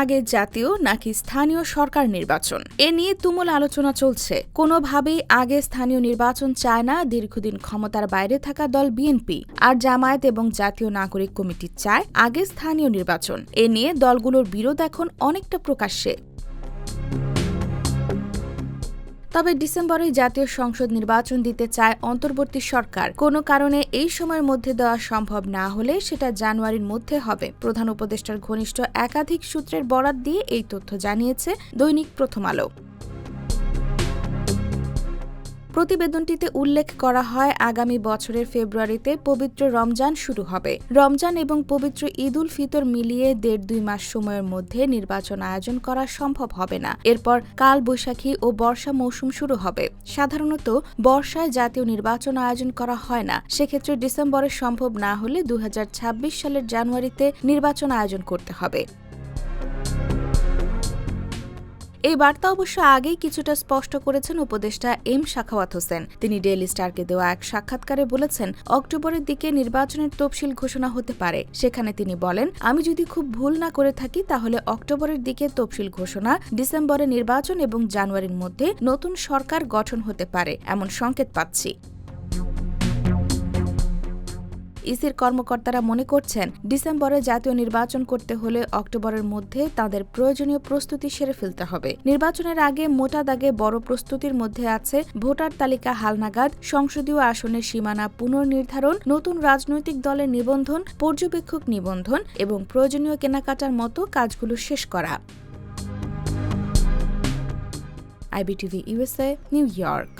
আগে জাতীয় নাকি স্থানীয় সরকার নির্বাচন? এ নিয়ে তুমুল আলোচনা চলছে। কোনোভাবেই আগে স্থানীয় নির্বাচন চায় না দীর্ঘদিন ক্ষমতার বাইরে থাকা দল বিএনপি আর জামায়াত এবং জাতীয় নাগরিক কমিটি চায় আগে স্থানীয় নির্বাচন। এ নিয়ে দলগুলোর বিরোধ এখন অনেকটা প্রকাশ্যে। তবে ডিসেম্বরে জাতীয় সংসদ নির্বাচন দিতে চায় অন্তর্বর্তী সরকার। কোনো কারণে এই সময়ের মধ্যে দেওয়া সম্ভব না হলে সেটা জানুয়ারির মধ্যে হবে। প্রধান উপদেষ্টার ঘনিষ্ঠ একাধিক সূত্রের বরাত দিয়ে এই তথ্য জানিয়েছে দৈনিক প্রথম আলো। প্রতিবেদনটিতে উল্লেখ করা হয়, আগামী বছরের ফেব্রুয়ারিতে পবিত্র রমজান শুরু হবে। রমজান এবং পবিত্র ঈদ উল ফিতর মিলিয়ে দেড় দুই মাস সময়ের মধ্যে নির্বাচন আয়োজন করা সম্ভব হবে না। এরপর কাল বৈশাখী ও বর্ষা মৌসুম শুরু হবে। সাধারণত বর্ষায় জাতীয় নির্বাচন আয়োজন করা হয় না। সেক্ষেত্রে ডিসেম্বরে সম্ভব না হলে দু হাজার ছাব্বিশ সালের জানুয়ারিতে নির্বাচন আয়োজন করতে হবে। এই বার্তা অবশ্য আগেই কিছুটা স্পষ্ট করেছেন উপদেষ্টা এম শাখাওয়াত হোসেন। তিনি ডেইলি স্টারকে দেওয়া এক সাক্ষাৎকারে বলেছেন, অক্টোবরের দিকে নির্বাচনের তফসিল ঘোষণা হতে পারে। সেখানে তিনি বলেন, আমি যদি খুব ভুল না করে থাকি, তাহলে অক্টোবরের দিকে তফসিল ঘোষণা, ডিসেম্বরে নির্বাচন এবং জানুয়ারির মধ্যে নতুন সরকার গঠন হতে পারে, এমন সংকেত পাচ্ছি। ইসির কর্মকর্তারা মনে করছেন, ডিসেম্বরে জাতীয় নির্বাচন করতে হলে অক্টোবরের মধ্যে তাদের প্রয়োজনীয় প্রস্তুতি সেরে ফেলতে হবে। নির্বাচনের আগে মোটা দাগে বড় প্রস্তুতির মধ্যে আছে ভোটার তালিকা হালনাগাদ, সংসদীয় আসনের সীমানা পুনর্নির্ধারণ, নতুন রাজনৈতিক দলের নিবন্ধন, পর্যবেক্ষক নিবন্ধন এবং প্রয়োজনীয় কেনাকাটার মতো কাজগুলো শেষ করা। IBTV USA New York.